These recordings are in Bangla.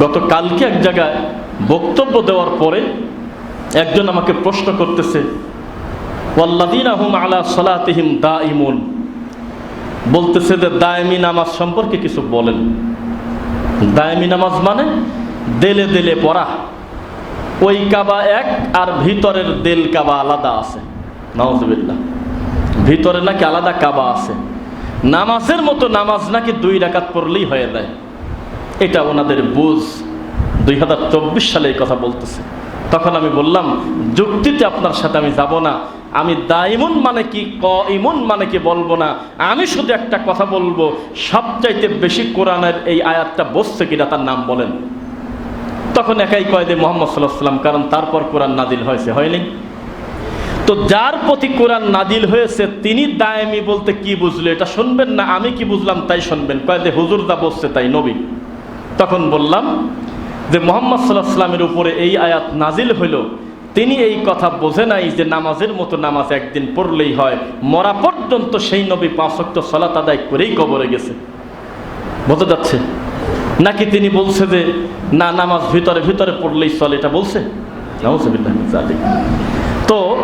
গতকালকে এক জায়গায় বক্তব্য দেওয়ার পরে একজন আমাকে প্রশ্ন করতেছে ওয়াল্লাদিনা হুম আলা দা বলতেছে যে দায়মি নামাজ সম্পর্কে কিছু বলেন। দায়মি নামাজ মানে দেলে দেলে পড়া। ওই কাবা এক আর ভিতরের দেল কাবা আলাদা আছে। নওয়াজবিল্লাহ ভিতরে নাকি আলাদা কাবা আছে। নামাজের মতো নামাজ নাকি দুই রাকাত পড়লেই হয়ে যায়। এটা ওনাদের বুঝ। দুই হাজার চব্বিশ সালে এই কথা বলতেছে। তখন আমি বললাম, যুক্তিতে আপনার সাথে আমি যাব না। আমি দাইমুন মানে কি ক ইমুন মানে কি বলব না। আমি শুধু একটা কথা বলব, সবচাইতে বেশি কোরআনের এই আয়াতটা বসছে কিনা তার নাম বলেন। তখন একাই কয়েদে মোহাম্মদ সাল্লাহ সাল্লাম কারণ তারপর কোরআন নাদিল হয়েছে, হয়নি। তো যার প্রতি কোরআন নাদিল হয়েছে, তিনি দায়মি বলতে কি বুঝলো, এটা শুনবেন না, আমি কি বুঝলাম তাই শুনবেন। কয়েদে হুজুর দা বসছে তাই, নবী। তখন বললাম যে মোহাম্মদ সাল্লাহ সাল্লামের উপরে এই আয়াত নাজিল হইল। তিনি এই কথা বোঝে নাই যে নামাজের মতো নামাজ একদিন পড়লেই হয়। মরা পর্যন্ত সেই নবী পাঁচক্ত সলাত আদায় করেই কবরে গেছে। বোঝা যাচ্ছে? নাকি তিনি বলছে যে, না, নামাজ ভিতরে ভিতরে পড়লেই চলে। এটা বলছে। তো,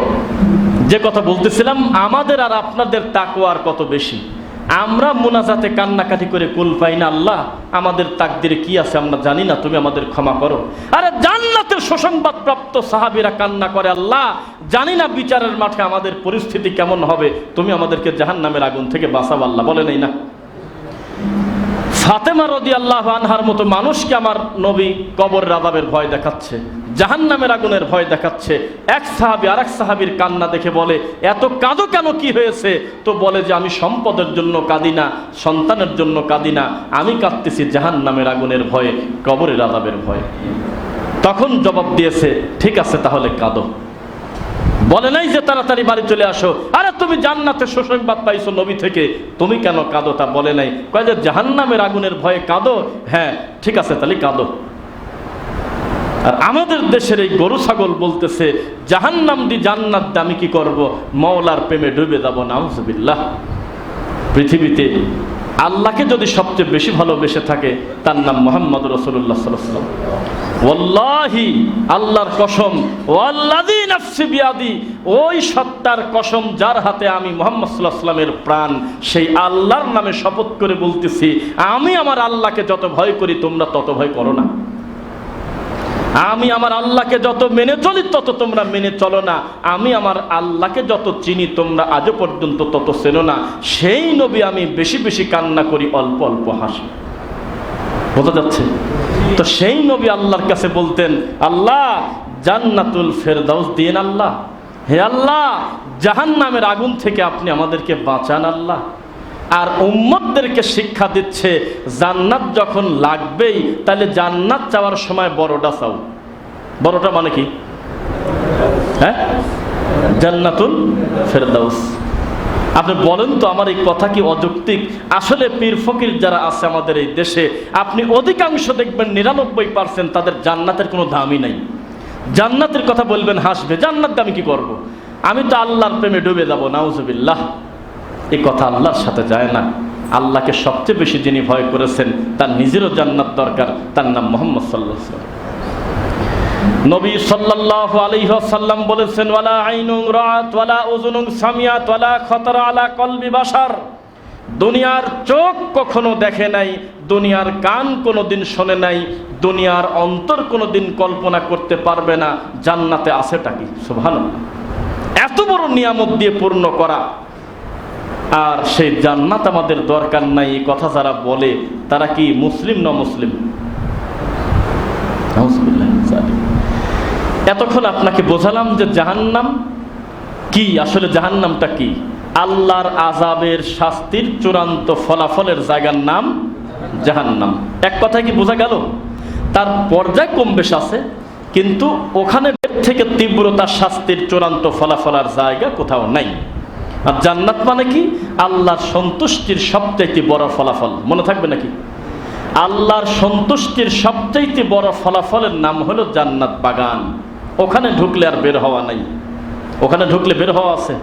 যে কথা বলতেছিলাম, আমাদের আর আপনাদের তাকওয়ার কত বেশি? আমরা মোনাজাতে কান্নাকাটি করে কুল পাই না, আল্লাহ, আমাদের তাকদিরে কি আছে আমরা জানি না, তুমি আমাদের ক্ষমা করো। আরে জান্নাতের সুসংবাদ প্রাপ্ত সাহাবীরা কান্না করে, আল্লাহ, জানি না বিচারের মাঠে আমাদের পরিস্থিতি কেমন হবে, তুমি আমাদেরকে জাহান্নামের আগুন থেকে বাঁচাও, আল্লাহ বলে নেই না। ফাতেমা রদি আল্লাহ আনহার মতো মানুষকে আমার নবী কবর রাজাবের ভয় দেখাচ্ছে। জাহান্নামের আগুনের ভয় দেখাচ্ছে। এক সাহাবি আর এক সাহাবির কান্না দেখে বলে, এত কাঁদো কেন? কি হয়েছে? তো বলে যে, আমি সম্পদের জন্য কাঁদি না, সন্তানের জন্য কাঁদি না। আমি কাঁদতেছি জাহান্নামের আগুনের ভয়ে, কবরের রাজাবের ভয়ে। তখন জবাব দিয়েছে, ঠিক আছে, তাহলে কাঁদো। বলে, নাই যে, তাড়াতাড়ি বাড়ি চলে আসো। আরে, তুমি জান্নাতে সুসংবাদ পাইছো নবী থেকে, তুমি কেন কাঁদো তা বলে নাই? কয় যে, জাহান্নামের আগুনের ভয়ে কাঁদো? হ্যাঁ ঠিক আছে, তাহলে কাঁদো। আর আমাদের দেশের এই গরু ছাগল বলতেছে, জাহান্নাম দি জান্নাত আমি কি করব? মওলার প্রেমে ডুবে যাব, নাউজুবিল্লাহ। পৃথিবীতে আল্লাহকে যদি সবচেয়ে বেশি ভালোবেসে থাকে, তার নাম মোহাম্মদ রসুল্লাহ সাল্লাম আল্লাহর কসম ওয়াল্লাদি নাফসি বিয়াদি, ওই সত্তার কসম যার হাতে আমি মোহাম্মদ সাল্লাহ সাল্লামের প্রাণ, সেই আল্লাহর নামে শপথ করে বলতেছি, আমি আমার আল্লাহকে যত ভয় করি, তোমরা তত ভয় করো না। আমি আমার আল্লাহকে যত মেনে চলি, তত তোমরা মেনে চলো না। আমি আমার আল্লাহকে যত চিনি, তোমরা আজও পর্যন্ত তত চেনো না। সেই নবী আমি বেশি বেশি কান্না করি, অল্প অল্প হাসি। বোঝা যাচ্ছে? তো সেই নবী আল্লাহর কাছে বলতেন, আল্লাহ, জান্নাতুল ফেরদাউস দিয়েন আল্লাহ। হে আল্লাহ জাহান নামের আগুন থেকে আপনি আমাদেরকে বাঁচান আল্লাহ। আর উম্মতদেরকে শিক্ষা দিচ্ছে, জান্নাত যখন লাগবেই, তাহলে জান্নাত চাওয়ার সময় বড়টা চাও। বড়টা মানে কি? হ্যাঁ? জান্নাতুল ফেরদাউস। আপনি বলেন তো, আমার এই কথা কি অযৌক্তিক? আসলে পীর ফকির যারা আছে আমাদের এই দেশে, আপনি অধিকাংশ দেখবেন নিরানব্বই পার্সেন্ট তাদের জান্নাতের কোনো দামই নাই। জান্নাতের কথা বলবেন, হাসবে, জান্নাত আমি কি করব। আমি তো আল্লাহর প্রেমে ডুবে যাব, নাউজুবিল্লাহ। এই কথা আল্লাহর সাথে যায় না। আল্লাহকে সবচেয়ে বেশি যিনি ভয় করেছেন, তার নিজেরও জান্নাত দরকার, তার নাম মোহাম্মদ সাল্লাহ নবী সাল্লাল্লাহু আলাইহি ওয়াসাল্লাম বলেছেন, ওয়ালা আইনুন রাআত, ওয়ালা উযুনুন সামিয়াত, ওয়ালা খাতারা আলা কলবি বাশার। দুনিয়ার চোখ কখনো দেখে নাই, দুনিয়ার কান কোনো দিন শোনে নাই, দুনিয়ার অন্তর কোনো দিন কল্পনা করতে পারবে না। জান্নাতে আছেটা কি? সুবহানাল্লাহ। এত বড় নিয়ামত দিয়ে পূর্ণ করা। আর সেই জান্নাত আমাদের দরকার নাই, এই কথা যারা বলে, তারা কি মুসলিম না মুসলিম। এতক্ষণ আপনাকে বোঝালাম যে জাহান্নাম কি, আসলে জাহান্নামটা কি? আল্লাহর আজাবের শাস্তির চূড়ান্ত ফলাফলের জায়গার নাম জাহান্নাম। এক কথায় কি বোঝা গেল? তার পর্যায় কম বেশ আছে, কিন্তু ওখানে থেকে তীব্রতার শাস্তির চূড়ান্ত ফলাফলার জায়গা কোথাও নাই। আর জান্নাত মানে কি? আল্লাহর সন্তুষ্টির সবচাইতে বড় ফলাফল। মনে থাকবে নাকি? আল্লাহর সন্তুষ্টির সবচাইতে বড় ফলাফলের নাম হলো জান্নাত বাগান। ওখানে ঢুকলে আর বের হওয়া নাই। ওখানে ঢুকলে বের হওয়া আছে।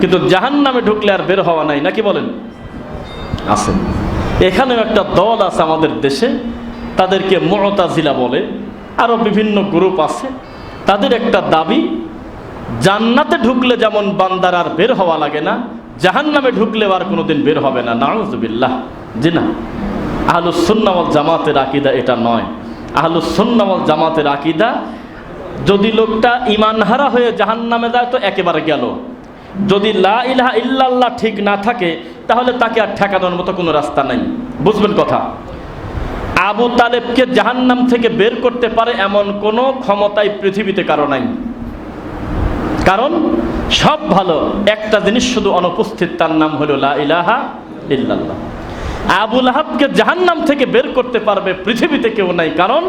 কিন্তু জাহান নামে ঢুকলে আর বের হওয়া নাই। নাকি বলেন? আছে। এখানেও একটা দল আছে আমাদের দেশে। তাদেরকে মরতাজিলা বলে। আরও বিভিন্ন গ্রুপ আছে। তাদের একটা দাবি জান্নাতে ঢুকলে যেমন বান্দার আর বের হওয়া লাগে না জাহান নামে ঢুকলে আর কোনোদিন বের হবে না। নাউজুবিল্লাহ। জি না। আহলুসন্নাওয়াল জামাতের আকিদা এটা নয়। আহলুসন্নাওয়াল জামাতের আকিদা, যদি লোকটা ইমানহারা হয়ে জাহান নামে যায় তো একেবারে গেল। যদি লা ইলাহা ইল্লাল্লাহ ঠিক না থাকে, তাহলে তাকে আর ঠেকানোর মতো কোনো রাস্তা নাই। বুঝবেন কথা? আবু তালেবকে জাহান্নাম থেকে বের করতে পারে এমন কোনো ক্ষমতাই পৃথিবীতে কারও নাই। কারণ সব ভালো, একটা জিনিস শুধু অনুপস্থিত, তার নাম হলো লা ইলাহা ইল্লাল্লাহ। আবুল আহাবকে জাহান্নাম থেকে বের করতে পারবে পৃথিবীতে কেউ নাই, কারণ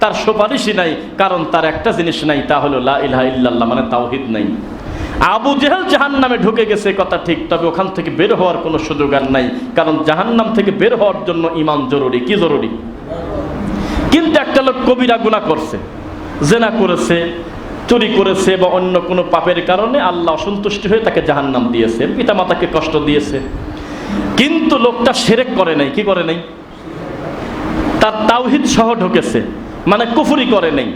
তার সুপারিশই নাই, কারণ তার একটা জিনিস নাই, তা হলো লা ইলাহা ইল্লাল্লাহ মানে তাওহিদ নাই। আবু জেহেল জাহান্নামে ঢুকে গেছে, কথা ঠিক, তবে ওখান থেকে বের হওয়ার কোনো সুযোগ আর নাই, কারণ জাহান্নাম থেকে বের হওয়ার জন্য ইমান জরুরি, কি জরুরি? কিন্তু একটা লোক কবিরা গুণা করছে, জেনা করেছে চুরি করেছে বা অন্য কোনো পাপের কারণে আল্লাহ অসন্তুষ্টি হয়ে তাকে জাহান্নাম দিয়েছে। পিতা মাতাকে কষ্ট দিয়েছে। কিন্তু লোকটা সেরেক করে নাই। কি করে নাই? তার তাওহিদ সহ ঢুকেছে। মানে কুফুরি করে নাই।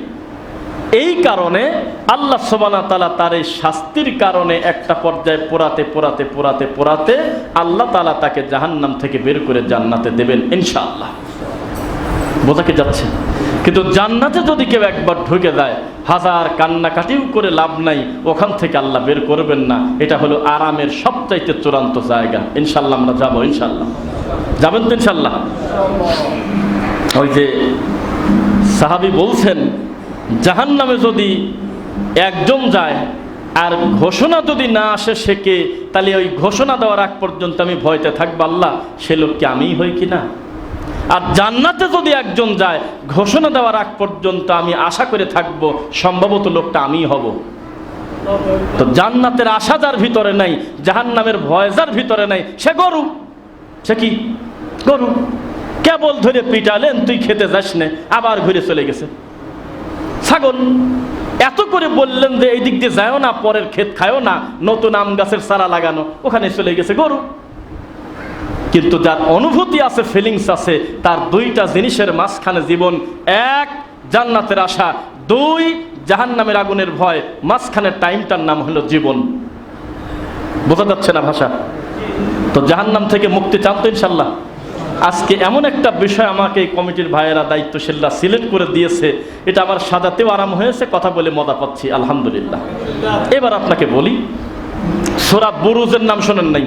এই কারণে আল্লাহ সোবানা তালা তার এই শাস্তির কারণে একটা পর্যায়ে পোড়াতে পোড়াতে পোড়াতে পোড়াতে আল্লাহ তালা তাকে জাহান্নাম থেকে বের করে জান্নাতে দেবেন ইনশাআল্লাহ। বোঝা কি যাচ্ছে। কিন্তু জান্নাতে যদি কেউ একবার ঢুকে যায়, হাজার কান্নাকাটিও করে লাভ নাই, ওখান থেকে আল্লাহ বের করবেন না। এটা হলো আরামের সবচাইতে চূড়ান্ত জায়গা। ইনশাল্লাহ আমরা যাব, ইনশাল্লাহ। যাবেন তো ইনশাল্লাহ? ওই যে সাহাবি বলছেন জাহান নামে যদি একজন যায়, আর ঘোষণা যদি না আসে শেখে তাহলে ওই ঘোষণা দেওয়ার আগ পর্যন্ত আমি ভয়তে থাকব আল্লাহ, সে লোককে আমিই হই কি না আর জান্নাতে যদি একজন যায়, ঘোষণা দেওয়ার আগ পর্যন্ত আমি আশা করে থাকব, সম্ভবত লোকটা আমিই হব। তো জান্নাতের আশা যার ভিতরে নাই, জাহান্নামের ভয় যার ভিতরে নাই, সে গরু। সে কি? গরু। কেবল ধরে পিটালেন, তুই খেতে যাস না, আবার ঘুরে চলে গেছে। ছাগল। এত করে বললেন যে এই দিক দিয়ে যায়ও না, পরের ক্ষেত খায়ও না, নতুন আম গাছের চারা লাগানো। ওখানে চলে গেছে গরু। কিন্তু যার অনুভূতি আছে ফিলিংস আছে, তার দুইটা জিনিসের মাঝখানে জীবন এক, জান্নাতের আশা, দুই, জাহান্নামের আগুনের ভয়। মাঝখানে টাইমটার নাম হলো জীবন। বোঝা যাচ্ছে না ভাষা? তো জাহান্নাম থেকে মুক্তি চান তো ইনশাল্লাহ আজকে এমন একটা বিষয় আমাকে এই কমিটির ভাইয়েরা দায়িত্বশীলরা সিলেক্ট করে দিয়েছে। এটা আমার সাজাতেও আরাম হয়েছে, কথা বলে মজা পাচ্ছি, আলহামদুলিল্লাহ। এবার আপনাকে বলি, সোরা বুরুজের নাম শোনেন নাই?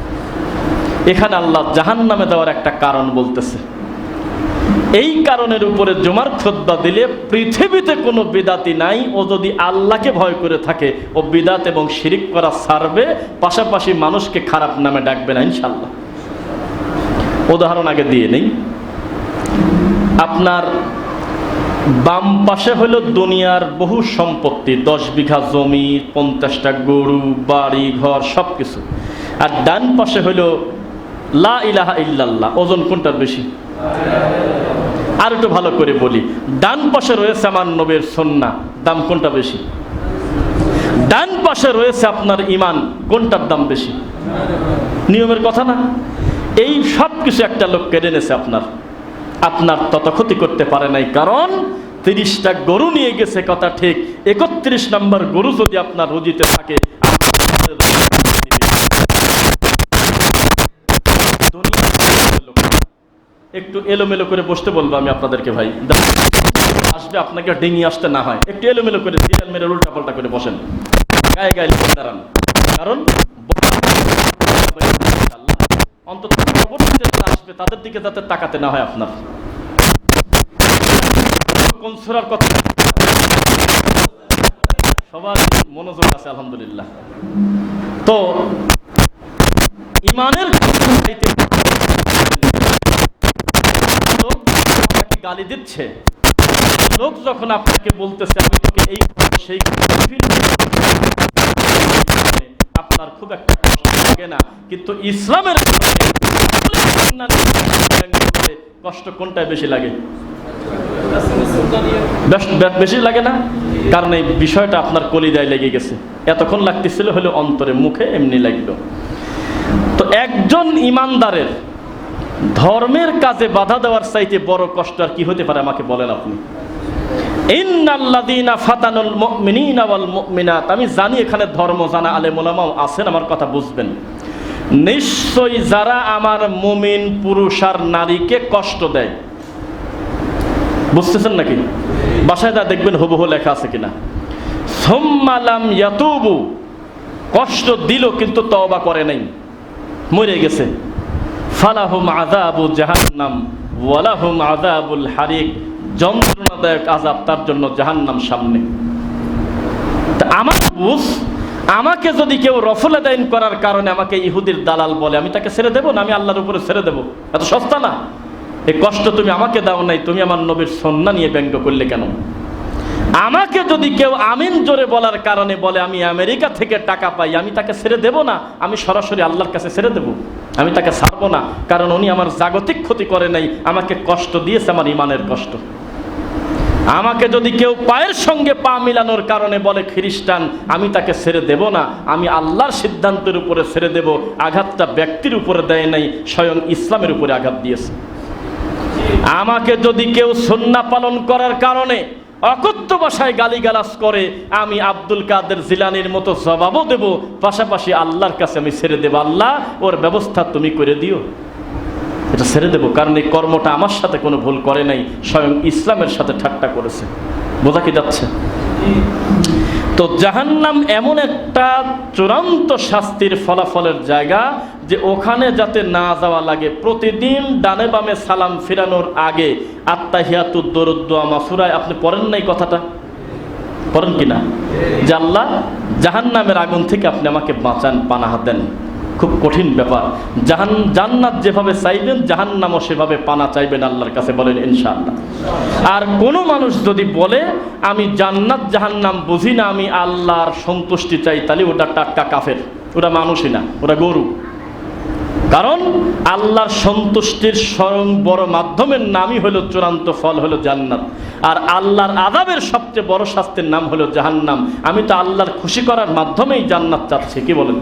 এখানে আল্লাহ জাহান নামে দেওয়ার একটা কারণ বলতেছে। এই কারণের উপরে জমার শ্রদ্ধা দিলে পৃথিবীতে কোনো বিদাতি নাই, ও যদি আল্লাহকে ভয় করে থাকে, ও বিদাত এবং শিরিক করা ছাড়বে, পাশাপাশি মানুষকে খারাপ নামে ডাকবে না ইনশাল্লাহ উদাহরণ আগে দিয়ে নেই। আপনার বাম পাশে হলো দুনিয়ার বহু সম্পত্তি, দশ বিঘা জমি, পঞ্চাশটা গরু, বাড়ি, ঘর সব কিছু আর ডান পাশে হলো লা ইলাহা ইল্লাল্লাহ। ওজন কোনটার বেশি? আর একটু ভালো করে বলি। ডান পাশে রয়েছে আমার নবের সন্না দাম কোনটা বেশি? ডান পাশে রয়েছে আপনার ইমান কোনটার দাম বেশি? নিয়মের কথা না? এই সব কিছু একটা লোক কেড়ে নেছে আপনার। আপনার তত ক্ষতি করতে পারে নাই, কারণ তিরিশটা গরু নিয়ে গেছে, কথা ঠিক। একত্রিশ নম্বর গরু যদি আপনার রুজিতে থাকে একটু এলোমেলো করে বসতে বলব আমি আপনাদেরকে ভাই। আসবে আপনাকে ডেঙি আসতে না হয়। একটু এলোমেলো করে সিরিয়াল মেরে উল্টা পাল্টা করে বসেন। গায়ে গায়ে লিখে দাঁড়ান। কারণ অন্তত আসবে, তাদের দিকে যাতে তাকাতে না হয় আপনার। কোন কথা? সবার মনোযোগ আছে, আলহামদুলিল্লাহ। তো, ইমানের চাইতে লোক আমাকে গালি দিচ্ছে। লোক যখন আপনাকে বলতেছে, আমি তোকে এই সেই আপনার খুব একটা কষ্ট লাগে না। কিন্তু ইসলামের কষ্ট কোনটায় বেশি লাগে? বেশি লাগে না? কারণ এই বিষয়টা আপনার কলিদায় লেগে গেছে। এতক্ষণ লাগতেছিল হলে অন্তরে মুখে এমনি লাগল। তো একজন ইমানদারের ধর্মের কাজে বাধা দেওয়ার চাইতে বড় কষ্ট আর কি হতে পারে আমাকে বলেন আপনি? আমি জানি এখানে ধর্ম জানা আলে ওলামাও আছেন, আমার কথা বুঝবেন। নিশ্চয়ই যারা আমার মুমিন, পুরুষ আর নারীকে কষ্ট দেয়। বুঝতেছেন নাকি? বাসায় যা দেখবেন হুবহু লেখা আছে কিনা। সোম্মালাম ইয়াতুবু। কষ্ট দিল কিন্তু তওবা করে নাই। মরে গেছে। ফালাহুম আযাবু জাহান্নাম, ওয়ালাহুম আযাবুল হারিক। যন্ত্রণাদায়ক আযাব তার জন্য জাহান্নাম সামনে। তা আমার বুঝ, আমাকে যদি কেউ রফল আদায়ন করার কারণে আমাকে ইহুদির দালাল বলে, আমি তাকে ছেড়ে দেবো না? আমি আল্লাহর উপরে ছেড়ে দেবো। এত সস্তা না? এই কষ্ট তুমি আমাকে দাও নাই, তুমি আমার নবীর সন্না নিয়ে ব্যঙ্গ করলে কেন? আমাকে যদি কেউ আমিন জোরে বলার কারণে বলে, আমি আমেরিকা থেকে টাকা পাই, আমি তাকে ছেড়ে দেব না, আমি সরাসরি আল্লাহর কাছে ছেড়ে দেব। আমি তাকে ছাড়বো না, কারণ উনি আমার জাগতিক ক্ষতি করে নাই, আমাকে কষ্ট দিয়েছে আমার ইমানের কষ্ট। আমাকে যদি কেউ পায়ের সঙ্গে পা মিলানোর কারণে বলে, খ্রিস্টান, আমি তাকে ছেড়ে দেব না, আমি আল্লাহর সিদ্ধান্তের উপরে ছেড়ে দেব, আঘাতটা ব্যক্তির উপরে দেয় নাই, স্বয়ং ইসলামের উপরে আঘাত দিয়েছে। আমাকে যদি কেউ সন্না পালন করার কারণে অকথ্য ভাষায় গালিগালাজ করে, আমি আব্দুল কাদের জিলানির মতো জবাবও দেব। পাশাপাশি আল্লাহর কাছে আমি ছেড়ে দেবো, আল্লাহ, ওর ব্যবস্থা তুমি করে দিও। এটা ছেড়ে দেবো, কারণ এই কর্মটা আমার সাথে কোনো ভুল করে নাই, স্বয়ং ইসলামের সাথে ঠাট্টা করেছে। বোঝা কি যাচ্ছে? তো জাহান্নাম এমন একটা চূড়ান্ত শাস্তির ফলাফলের জায়গা যে ওখানে যাতে না যাওয়া লাগে। প্রতিদিন ডানে বামে সালাম ফিরানোর আগে আত্মাহিয়াতুদ দরুদ্দোয়া মাসুরায় আপনি পড়েন নাই কথাটা? পড়েন কিনা যে জাহান্নামের আগুন থেকে আপনি আমাকে বাঁচান, পানাহা দেন। খুব কঠিন ব্যাপার। জাহান জান্নাত যেভাবে চাইবেন, জাহান্নামও সেভাবে পানা চাইবেন আল্লাহর কাছে বলেন ইনশাআল্লাহ। আর কোনো মানুষ যদি বলে, আমি জান্নাত, জাহান্নাম বুঝি না, আমি আল্লাহর সন্তুষ্টি চাই তাহলে ওটা টাটকা কাফের। ওটা মানুষই না ওটা গরু। কারণ আল্লাহর সন্তুষ্টির স্বয়ং বড় মাধ্যমের নামই হলো চূড়ান্ত ফল হলো জান্নাত। আর আল্লাহর আদাবের সবচেয়ে বড় শাস্তির নাম হলো জাহান্নাম। আমি তো আল্লাহর খুশি করার মাধ্যমেই জান্নাত চাচ্ছি, কি বলেন?